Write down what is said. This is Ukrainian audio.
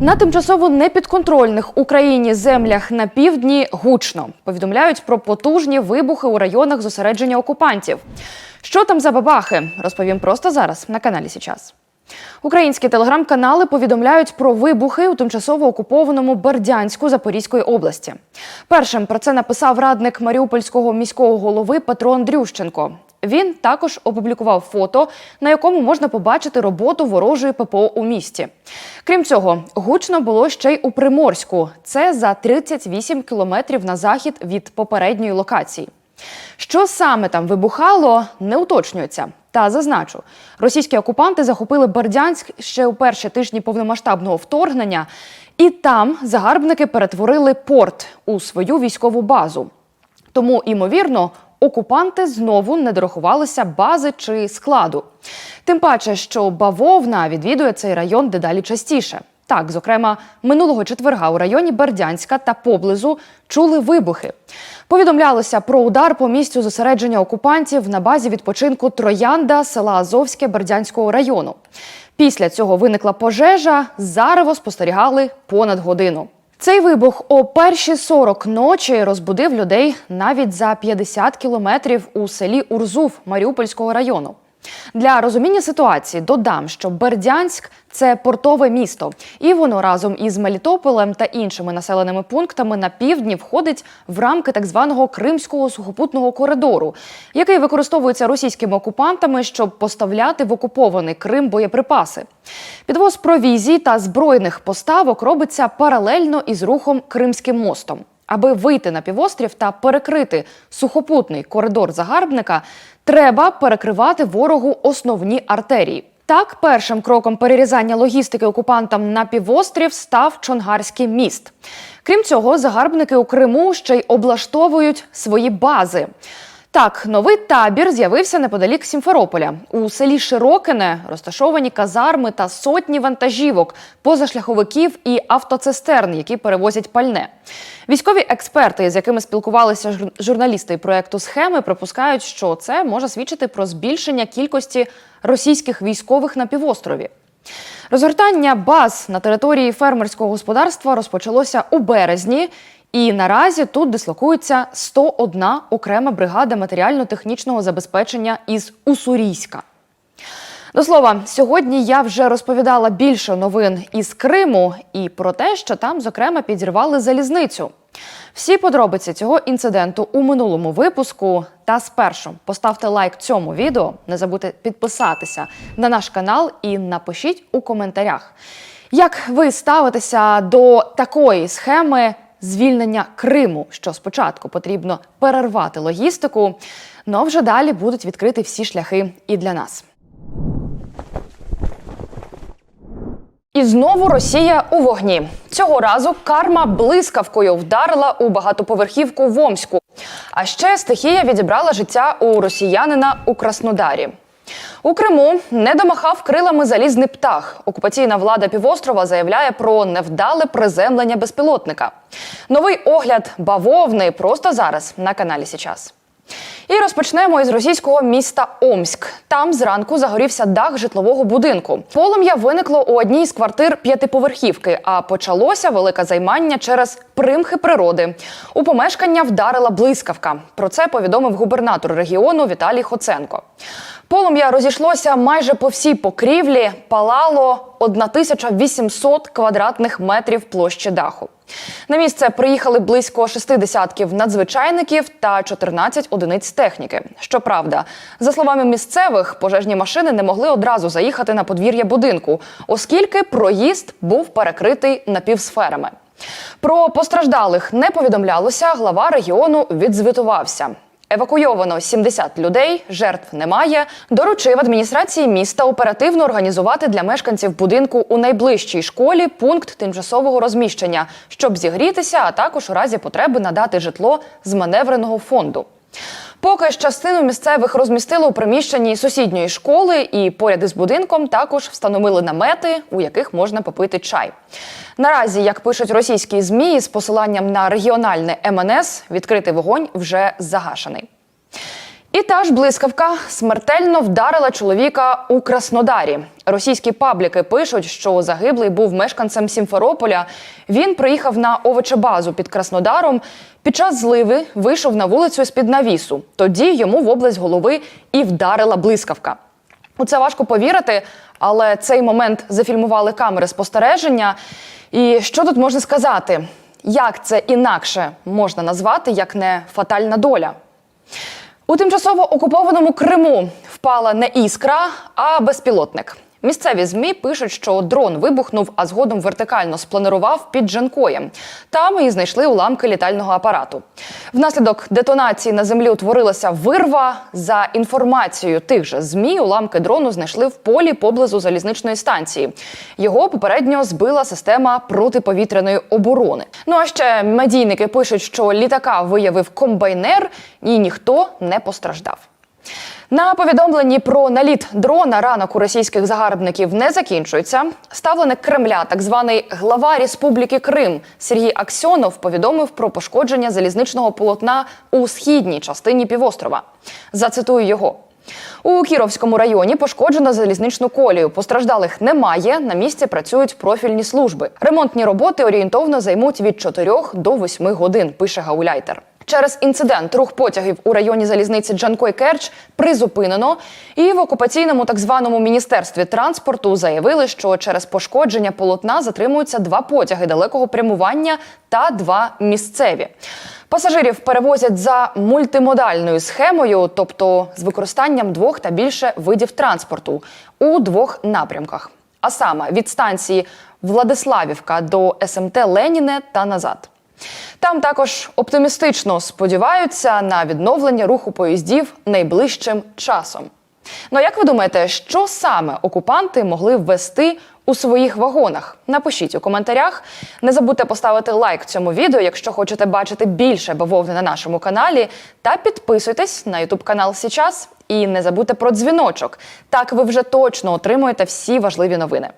На тимчасово непідконтрольних Україні землях на півдні гучно повідомляють про потужні вибухи у районах зосередження окупантів. Що там за бабахи? Розповім просто зараз на каналі Січас. Українські телеграм-канали повідомляють про вибухи у тимчасово окупованому Бердянську Запорізької області. Першим про це написав радник Маріупольського міського голови Петро Андрющенко. Він також опублікував фото, на якому можна побачити роботу ворожої ППО у місті. Крім цього, гучно було ще й у Приморську. Це за 38 кілометрів на захід від попередньої локації. Що саме там вибухало, не уточнюється. Та зазначу, російські окупанти захопили Бердянськ ще у перші тижні повномасштабного вторгнення, і там загарбники перетворили порт у свою військову базу. Тому, імовірно, окупанти знову не дорахувалися бази чи складу. Тим паче, що бавовна відвідує цей район дедалі частіше. Так, зокрема, минулого четверга у районі Бердянська та поблизу чули вибухи. Повідомлялося про удар по місцю зосередження окупантів на базі відпочинку Троянда села Азовське Бердянського району. Після цього виникла пожежа. Зарево спостерігали понад годину. Цей вибух о перші 40 ночі розбудив людей навіть за 50 кілометрів у селі Урзув Маріупольського району. Для розуміння ситуації додам, що Бердянськ це портове місто, і воно разом із Мелітополем та іншими населеними пунктами на півдні входить в рамки так званого Кримського сухопутного коридору, який використовується російськими окупантами, щоб поставляти в окупований Крим боєприпаси. Підвоз провізій та збройних поставок робиться паралельно із рухом Кримським мостом. Аби вийти на півострів та перекрити сухопутний коридор загарбника, треба перекривати ворогу основні артерії. Так, першим кроком перерізання логістики окупантам на півострів став Чонгарський міст. Крім цього, загарбники у Криму ще й облаштовують свої бази. Так, новий табір з'явився неподалік Сімферополя. У селі Широкине розташовані казарми та сотні вантажівок, позашляховиків і автоцистерн, які перевозять пальне. Військові експерти, з якими спілкувалися журналісти проекту схеми, припускають, що це може свідчити про збільшення кількості російських військових на півострові. Розгортання баз на території фермерського господарства розпочалося у березні, і наразі тут дислокується 101 окрема бригада матеріально-технічного забезпечення із Уссурійська. До слова, сьогодні я вже розповідала більше новин із Криму і про те, що там, зокрема, підірвали залізницю. Всі подробиці цього інциденту у минулому випуску. Та спершу поставте лайк цьому відео, не забудьте підписатися на наш канал і напишіть у коментарях, як ви ставитеся до такої схеми звільнення Криму, що спочатку потрібно перервати логістику, але вже далі будуть відкриті всі шляхи і для нас. І знову Росія у вогні. Цього разу карма блискавкою вдарила у багатоповерхівку в Омську. А ще стихія відібрала життя у росіянина у Краснодарі. У Криму не домахав крилами залізний птах. Окупаційна влада півострова заявляє про невдале приземлення безпілотника. Новий огляд бавовни просто зараз на каналі Січас. І розпочнемо із російського міста Омськ. Там зранку загорівся дах житлового будинку. Полум'я виникло у одній з квартир п'ятиповерхівки, а почалося велике займання через примхи природи. У помешкання вдарила блискавка. Про це повідомив губернатор регіону Віталій Хоценко. Полум'я розійшлося майже по всій покрівлі, палало 1800 квадратних метрів площі даху. На місце приїхали близько шести десятків надзвичайників та 14 одиниць техніки. Щоправда, за словами місцевих, пожежні машини не могли одразу заїхати на подвір'я будинку, оскільки проїзд був перекритий напівсферами. Про постраждалих не повідомлялося. Глава регіону відзвітувався. Евакуйовано 70 людей, жертв немає. Доручив адміністрації міста оперативно організувати для мешканців будинку у найближчій школі пункт тимчасового розміщення, щоб зігрітися, а також у разі потреби надати житло з маневреного фонду. Поки частину місцевих розмістили у приміщенні сусідньої школи, і поряд із будинком також встановили намети, у яких можна попити чай. Наразі, як пишуть російські змі, з посиланням на регіональне МНС, відкритий вогонь вже загашений. І та ж блискавка смертельно вдарила чоловіка у Краснодарі. Російські пабліки пишуть, що загиблий був мешканцем Сімферополя. Він приїхав на овочебазу під Краснодаром. Під час зливи вийшов на вулицю з під навісу. Тоді йому в область голови і вдарила блискавка. У це важко повірити, але цей момент зафільмували камери спостереження. І що тут можна сказати? Як це інакше можна назвати, як не фатальна доля? У тимчасово окупованому Криму впала не іскра, а безпілотник. Місцеві змі пишуть, що дрон вибухнув, а згодом вертикально спланирував під Джанкоєм. Там і знайшли уламки літального апарату. Внаслідок детонації на землі утворилася вирва. За інформацією тих же змі, уламки дрону знайшли в полі поблизу залізничної станції. Його попередньо збила система протиповітряної оборони. Ну а ще медійники пишуть, що літака виявив комбайнер, і ніхто не постраждав. На повідомленні про наліт дрона ранок у російських загарбників не закінчується. Ставленик Кремля, так званий глава Республіки Крим Сергій Аксьонов, повідомив про пошкодження залізничного полотна у східній частині півострова. Зацитую його. У Кіровському районі пошкоджено залізничну колію. Постраждалих немає. На місці працюють профільні служби. Ремонтні роботи орієнтовно займуть від 4 до 8 годин. Пише Гауляйтер. Через інцидент рух потягів у районі залізниці Джанкой Керч призупинено, і в окупаційному так званому міністерстві транспорту заявили, що через пошкодження полотна затримуються два потяги далекого прямування та два місцеві. Пасажирів перевозять за мультимодальною схемою, тобто з використанням двох та більше видів транспорту у двох напрямках. А саме від станції Владиславівка до СМТ Леніне та назад. Там також оптимістично сподіваються на відновлення руху поїздів найближчим часом. Ну а як ви думаєте, що саме окупанти могли ввести у своїх вагонах? Напишіть у коментарях. Не забудьте поставити лайк цьому відео, якщо хочете бачити більше бавовни на нашому каналі. Та підписуйтесь на ютуб канал Січас. І не забудьте про дзвіночок. Так ви вже точно отримуєте всі важливі новини.